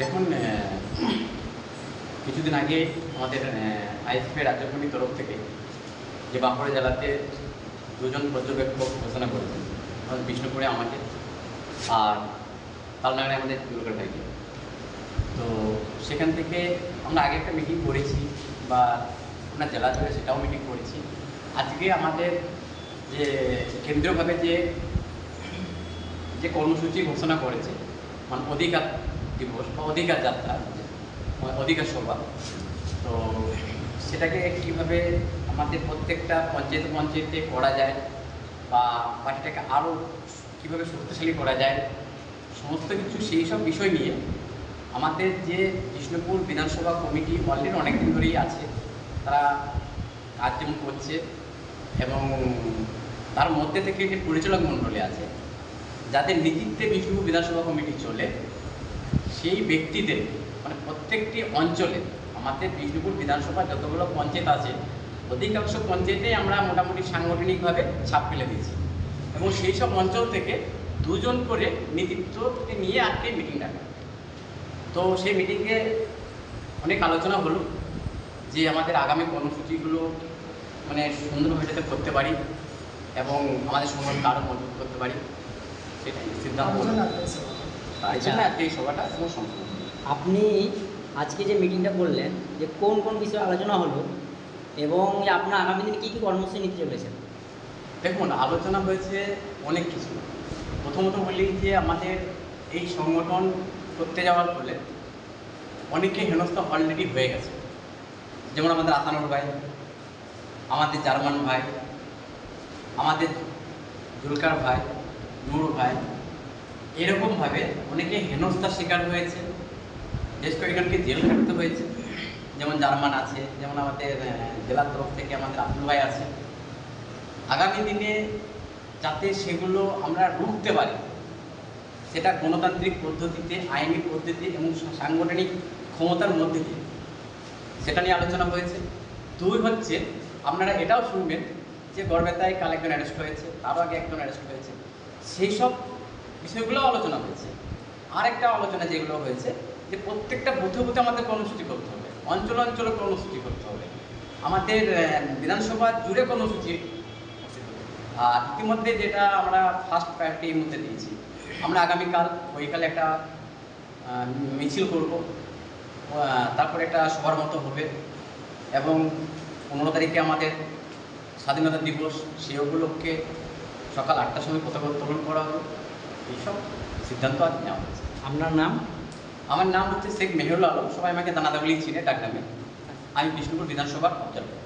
দেখুন কিছুদিন আগে আমাদের আইএসপি রাজ্য কমিটির তরফ থেকে যে বাঁকুড়া জেলাতে দুজন পর্যবেক্ষক ঘোষণা করেছেন, আমাদের বিষ্ণুপুরে আমাকে আর তালনাগড়ে আমাদের দুর্গা ভাইকে। তো সেখান থেকে আমরা আগে একটা মিটিং করেছি বা আপনার জেলা জুড়ে সেটাও মিটিং করেছি। আজকে আমাদের যে কেন্দ্রীয়ভাবে যে যে কর্মসূচি ঘোষণা করেছে মানে অধিকার দিবস বা অধিকার যাত্রা মানে অধিকার সভা। তো সেটাকে কীভাবে আমাদের প্রত্যেকটা পঞ্চায়েত পঞ্চায়েতে করা যায় বা পার্টিটাকে আরও কীভাবে শক্তিশালী করা যায়, সমস্ত কিছু সেই সব বিষয় নিয়ে আমাদের যে বিষ্ণুপুর বিধানসভা কমিটি অলরেডি অনেকদিন ধরেই আছে, তারা কাজ যেমন করছে এবং তার মধ্যে থেকে যে পরিচালক মণ্ডলী আছে, যাদের নেতৃত্বে বিষ্ণুপুর বিধানসভা কমিটি চলে। সেই ব্যক্তিদের মানে প্রত্যেকটি অঞ্চলে, আমাদের বিষ্ণুপুর বিধানসভা যতগুলো পঞ্চায়েত আছে, অধিকাংশ পঞ্চায়েতেই আমরা মোটামুটি সাংগঠনিকভাবে ছাপ ফেলে দিয়েছি। এবং সেই সব অঞ্চল থেকে দুজন করে নেতৃত্বকে নিয়ে আজকে মিটিং ডাকা তো সেই মিটিংয়ে অনেক আলোচনা হলো যে আমাদের আগামী কর্মসূচিগুলো মানে সুন্দরভাবে যাতে করতে পারি এবং আমাদের সংগঠনকে আরও মজবুত করতে পারি, সেটাই সিদ্ধান্ত। তাই জন্য আজকে এই সভাটা সম্পূর্ণ আপনি আজকে যে মিটিংটা করলেন যে কোন কোন বিষয়ে আলোচনা হলো এবং আপনার আগামী দিনে কী কী কর্মসূচি নিতে চলেছেন? দেখুন আলোচনা হয়েছে অনেক কিছু। প্রথমত বলি যে আমাদের এই সংগঠন করতে যাওয়ার ফলে অনেকে হেনস্থা অলরেডি হয়ে গেছে। যেমন আমাদের আসানুর ভাই আমাদের জার্মান ভাই আমাদের জুলকার ভাই নূর ভাই এরকমভাবে অনেকে হেনস্থার শিকার হয়েছে। বেশ কয়েকজনকে জেল খাটতে হয়েছে। যেমন জার্মান আছে, যেমন আমাদের জেলার তরফ থেকে আমাদের আব্দুল ভাই আছে। আগামী দিনে যাতে সেগুলো আমরা রুখতে পারি, সেটা গণতান্ত্রিক পদ্ধতিতে, আইনি পদ্ধতি এবং সাংগঠনিক ক্ষমতার মধ্যে দিয়ে। সেটা নিয়ে আলোচনা হয়েছে। দুই হচ্ছে, আপনারা এটাও শুনবেন যে গড়বেতায় কাল একজন অ্যারেস্ট হয়েছে, তারও আগে একজন অ্যারেস্ট হয়েছে। সেই সব বিষয়গুলো আলোচনা হয়েছে। আর একটা আলোচনা যেগুলো হয়েছে, যে প্রত্যেকটা বুথে বুথে আমাদের কর্মসূচি করতে হবে। অঞ্চল অঞ্চলে কর্মসূচি করতে হবে। আমাদের বিধানসভা জুড়ে কর্মসূচি আর ইতিমধ্যে যেটা আমরা ফার্স্ট এর মধ্যে দিয়েছি, আমরা আগামীকাল ওইকালে একটা মিছিল করব। তারপরে একটা সবার মতো হবে। এবং পনেরো তারিখে আমাদের স্বাধীনতা দিবস, সেই উপলক্ষে সকাল আটটার সময় পতাকা উত্তোলন করা হবে। এইসব সিদ্ধান্ত আজ নেওয়া হয়েছে। আপনার নাম? আমার নাম হচ্ছে শেখ মেহরুল আলম। সবাই আমাকে দানাদা বলেই চিনে ডাকনামে। আমি বিষ্ণুপুর বিধানসভার অবজার্ভার